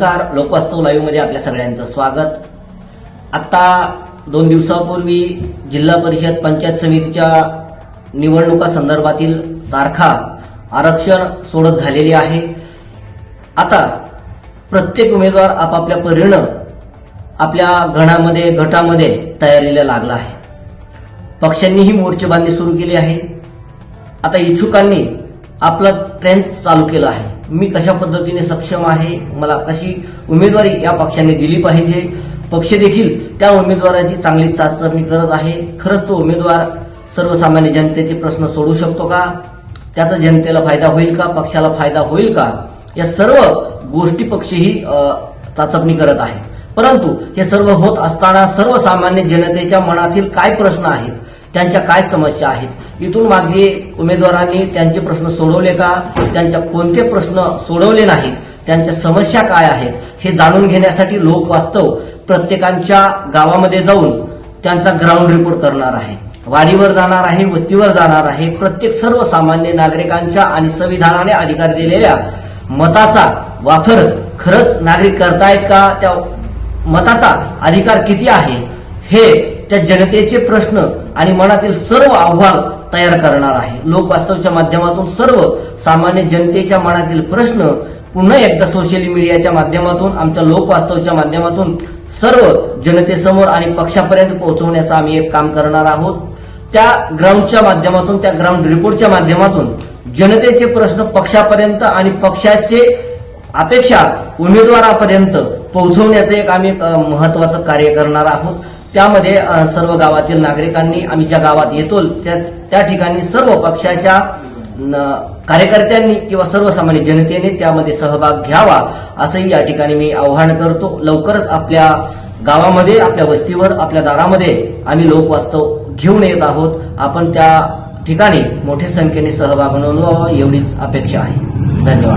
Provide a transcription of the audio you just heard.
नमस्कार. लोकवास्तव लाईव्हमध्ये आपल्या सगळ्यांचं स्वागत. आता दोन दिवसापूर्वी जिल्हा परिषद पंचायत समितीच्या निवडणुका संदर्भातील तारखा आरक्षण सोडत झालेली आहे. आता प्रत्येक उमेदवार आपापल्या परीनं आपल्या गणामध्ये गटामध्ये तयारीला लागला आहे. पक्षांनीही मोर्चेबांधणी सुरू केली आहे. आता इच्छुकांनी आपलं ट्रेंड चालू केलं आहे. मी कशा पद्धतीने सक्षम आहे मला कशी उमेदवारी या पक्षाने दिली पाहिजे पक्ष देखील त्या उमेदवाराची चांगली चाचणी करत आहे. खरंच तो उमेदवार सर्वसामान्य जनतेचे प्रश्न सोडू शकतो का? त्याचा जनतेला फायदा होईल का? पक्षाला फायदा होईल का? या सर्व गोष्टी पक्षही चाचपणी करत आहे. परंतु हे सर्व होत असताना सर्वसामान्य जनतेच्या मनातील काय प्रश्न आहेत? त्यांच्या काय समस्या आहेत? इथून मागे उमेदवारांनी त्यांचे प्रश्न सोडवले का? त्यांच्या कोणते प्रश्न सोडवले नाहीत? त्यांच्या समस्या काय आहेत? हे जाणून घेण्यासाठी लोक वास्तव प्रत्येकांच्या गावामध्ये जाऊन त्यांचा ग्राउंड रिपोर्ट करणार आहे. वाडीवर जाणार आहे वस्तीवर जाणार आहे. प्रत्येक सर्वसामान्य नागरिकांच्या आणि संविधानाने अधिकार दिलेल्या मताचा वापर खरंच नागरिक करतायत का? त्या मताचा अधिकार किती आहे? हे त्या जनतेचे प्रश्न आणि मनातील सर्व आव्हान तयार करणार आहे. लोकवास्तवच्या माध्यमातून सर्व सामान्य जनतेच्या मनातील प्रश्न पुन्हा एकदा सोशल मीडियाच्या माध्यमातून आमच्या लोकवास्तवच्या माध्यमातून सर्व जनतेसमोर आणि पक्षापर्यंत पोहोचवण्याचं आम्ही एक काम करणार आहोत. त्या ग्राउंडच्या माध्यमातून त्या ग्राउंड रिपोर्टच्या माध्यमातून जनतेचे प्रश्न पक्षापर्यंत आणि पक्षाचे अपेक्षा उमेदवारापर्यंत पोहोचवण्याचं एक आम्ही महत्वाचं कार्य करणार आहोत. त्यामध्ये सर्व गावातील नागरिकांनी आम्ही ज्या गावात येतो त्या त्या ठिकाणी सर्व पक्षाच्या न- कार्यकर्त्यांनी किंवा सर्वसामान्य जनतेने त्यामध्ये सहभाग घ्यावा असंही या ठिकाणी मी आवाहन करतो. लवकरच आपल्या गावामध्ये आपल्या वस्तीवर आपल्या दारामध्ये आम्ही लोकवास्तव घेऊन येत आहोत. आपण त्या ठिकाणी मोठ्या संख्येने सहभाग नोंदवावा एवढीच अपेक्षा आहे. धन्यवाद.